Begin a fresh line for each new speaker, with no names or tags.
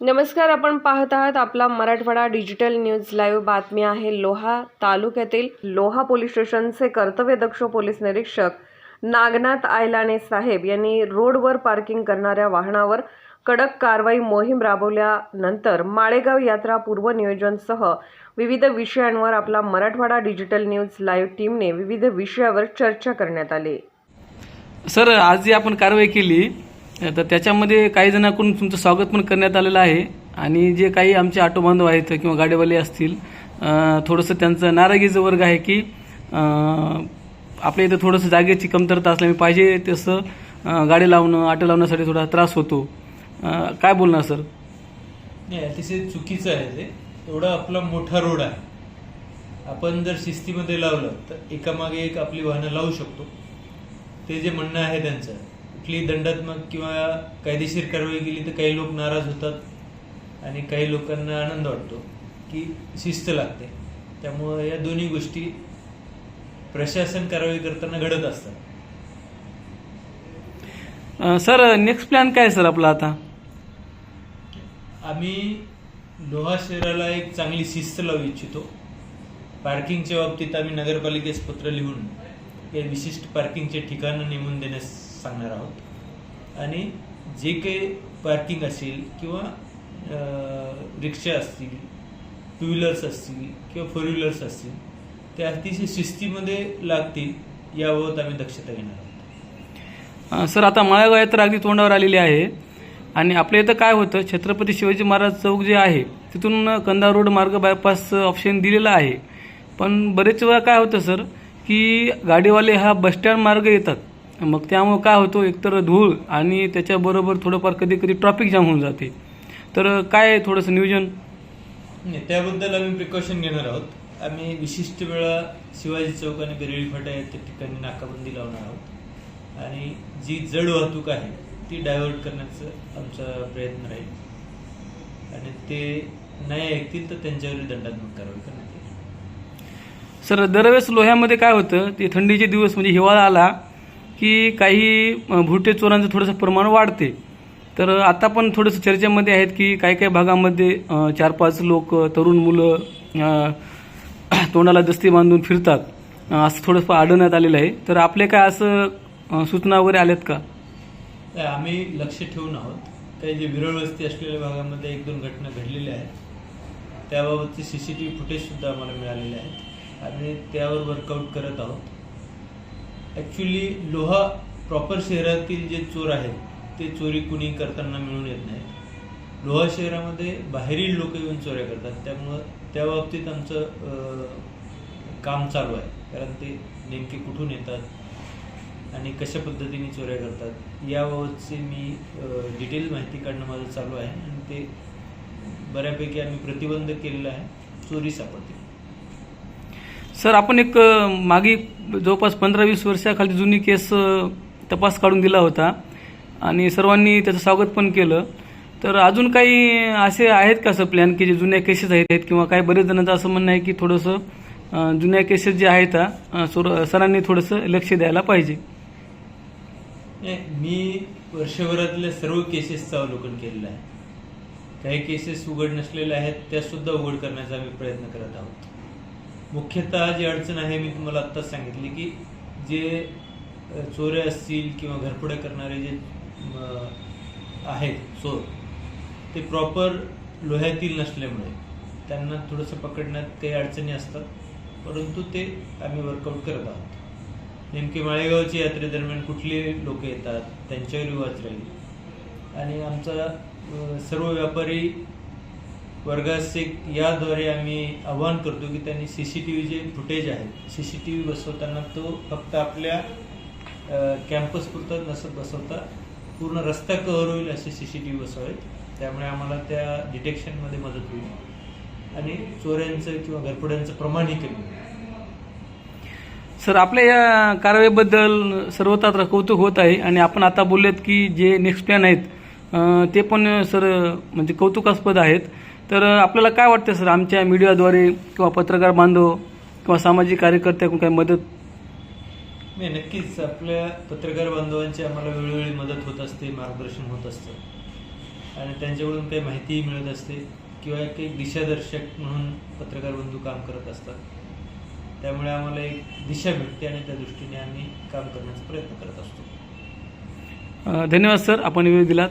नमस्कार आपण पाहत आहात आपला मराठवाडा डिजिटल न्यूज लाईव्ह बातमी आहे लोहा तालुक्यातील लोहा पोलीस स्टेशनचे कर्तव्यदक्ष पोलीस निरीक्षक नागनाथ आयलाने साहेब यांनी रोडवर पार्किंग करणाऱ्या वाहनावर कडक कारवाई मोहीम राबवल्यानंतर माळेगाव यात्रा पूर्व नियोजनसह विविध विषयांवर आपला मराठवाडा डिजिटल न्यूज लाईव्ह टीमने विविध विषयावर चर्चा करण्यात आली.
सर आज जी आपण कारवाई केली. तर त्याच्यामध्ये काही जणांकडून तुमचं स्वागत पण करण्यात आलेलं आहे. आणि जे काही आमचे ऑटो बांधव आहेत किंवा गाडीवाले असतील थोडंसं त्यांचं नाराजीचं वर्ग आहे की आपल्या इथं थोडंसं जागेची कमतरता असल्यामुळे पाहिजे तसं गाडी लावणं ऑटो लावण्यासाठी थोडा त्रास होतो. काय बोलणार सर?
नाही अतिशय चुकीचं आहे ते. एवढा आपला मोठा रोड आहे. आपण जर शिस्तीमध्ये लावलं तर एकामागे एक आपली वाहनं लावू शकतो. ते जे म्हणणं आहे त्यांचं. कुठली दंडात्मक किंवा कायदेशीर कारवाई केली तर काही लोक नाराज होतात आणि काही लोकांना आनंद वाटतो की शिस्त लागते. त्यामुळं या दोन्ही गोष्टी प्रशासन कारवाई करताना घडत असतात.
सर नेक्स्ट प्लॅन काय सर आपला आता?
आम्ही लोहा शहराला एक चांगली शिस्त लावू इच्छितो. पार्किंगच्या बाबतीत आम्ही नगरपालिकेस पत्र लिहून हे विशिष्ट पार्किंगचे ठिकाणं नेमून देण्यास सांगणार आहोत. आणि जे काही पार्किंग असेल किंवा रिक्षा असतील टू व्हीलर्स असतील किंवा फोर व्हीलर्स असतील ते अतिशय शिस्तीमध्ये लागतील याबाबत आम्ही दक्षता घेणार आहोत.
सर आता माळेगाव यात्रा अगदी तोंडावर आलेली आहे. आणि आपल्या इथं काय होतं छत्रपती शिवाजी महाराज चौक जे आहे तिथून कंदा रोड मार्ग बायपास ऑप्शन दिलेला आहे. पण बरेच वेळा काय होतं सर की गाडीवाले हा बसस्टँड मार्ग येतात. मग त्यामुळं काय होतं एकतर धूळ आणि त्याच्याबरोबर थोडंफार कधी कधी ट्रॉफिक जाम होऊन जाते. तर काय थोडंसं नियोजन?
नाही त्याबद्दल आम्ही प्रिकॉशन घेणार आहोत. आम्ही विशिष्ट वेळा शिवाजी चौक आणि बेरळी फाटा या त्या ठिकाणी नाकाबंदी लावणार आहोत. आणि जी जड वाहतूक आहे ती डायव्हर्ट करण्याचा आमचा प्रयत्न राहील. आणि ते नाही ऐकतील तर त्यांच्यावर दंडात्मक कारवाई करण्यात येईल.
सर दरवेळेस लोह्यामध्ये काय होतं ते थंडीचे दिवस म्हणजे हिवाळा आला की काही भुटे चोरांचं थोडंसं प्रमाण वाढते. तर आता पण थोडंसं चर्चेमध्ये आहेत की काही काही भागामध्ये चार पाच लोक तरुण मुलं तोंडाला दस्ती बांधून फिरतात. असं थोडंसं आढळण्यात आलेलं आहे. तर आपले काय असं सूचना वगैरे आल्यात का?
आम्ही लक्ष ठेवून आहोत. काही जे विरळ वस्ती असलेल्या भागामध्ये एक दोन घटना घडलेल्या आहेत. त्याबाबतचे C C T V footage सुद्धा आम्हाला मिळालेले आहेत. आम्ही त्यावर वर्कआउट करत आहोत. ॲक्च्युली लोहा प्रॉपर शहरातील जे चोर आहेत ते चोरी कुणी करताना मिळून येत नाहीत. लोहा शहरामध्ये बाहेरील लोक येऊन चोऱ्या करतात. त्यामुळं त्या बाबतीत आमचं काम चालू आहे. कारण ते नेमके कुठून येतात आणि कशा पद्धतीने चोऱ्या करतात याबाबतची मी डिटेल माहिती काढणं माझं चालू आहे. आणि ते बऱ्यापैकी आम्ही प्रतिबंध केलेला आहे. चोरी सापडते
सर आपण एक मागे जवळपास पंधरा वीस वर्षाखाली जुनी केस तपास काढून दिला होता. आणि सर्वांनी त्याचं स्वागत पण केलं. तर अजून काही असे आहेत का सर प्लॅन की जे जुन्या केसेस आहेत किंवा काही बरेच जणांचं असं म्हणणं आहे की थोडंसं जुन्या केसेस जे आहेत सरांनी थोडंसं लक्ष द्यायला पाहिजे.
मी वर्षभरातल्या सर्व केसेसचं अवलोकन केलेलं आहे. काही केसेस उघड नसलेल्या आहेत त्या सुद्धा उघड करण्याचा आम्ही प्रयत्न करत आहोत. मुख्यतः जी अडचण आहे मी तुम्हाला आत्ताच सांगितली की जे चोऱ्या असतील किंवा घरपुड्या करणारे जे आहेत चोर ते प्रॉपर लोह्यातील नसल्यामुळे त्यांना थोडंसं पकडण्यात काही अडचणी असतात परंतु ते आम्ही वर्कआउट करत आहोत. नेमके माळेगावच्या यात्रेदरम्यान कुठले लोक येतात त्यांच्यावर वाच राहील. आणि आमचा सर्व व्यापारी वर्गास एक याद्वारे आम्ही आवाहन करतो की त्यांनी सी सी टी व्ही जे फुटेज आहे सी सी टी व्ही बसवताना तो फक्त आपल्या कॅम्पसपुरतं नसत बसवता पूर्ण रस्ता कव्हर होईल असे सी सी टी व्ही बसवावेत त्यामुळे आम्हाला त्या डिटेक्शनमध्ये मदत होईल. आणि चोऱ्यांचं किंवा घरफोड्यांचं प्रमाणही कमी होईल
सर आपल्या या कारवाईबद्दल सर्वत्र कौतुक होत आहे आणि आपण आता बोललेत की जे नेक्स्ट प्लॅन आहेत ते पण सर म्हणजे कौतुकास्पद आहेत. तर आपल्याला काय वाटतं सर आमच्या मीडियाद्वारे किंवा पत्रकार बांधव किंवा सामाजिक कार्यकर्त्याकडून काही मदत
नाही नक्कीच. आपल्या पत्रकार बांधवांची आम्हाला वेळोवेळी मदत होत असते मार्गदर्शन होत असतं. आणि त्यांच्याकडून काही माहितीही मिळत असते किंवा एक एक दिशादर्शक म्हणून पत्रकार बंधू काम करत असतात. त्यामुळे आम्हाला एक दिशा मिळते आणि त्या दृष्टीने आम्ही काम करण्याचा प्रयत्न करत असतो.
धन्यवाद सर. आपण वेळ दिलात.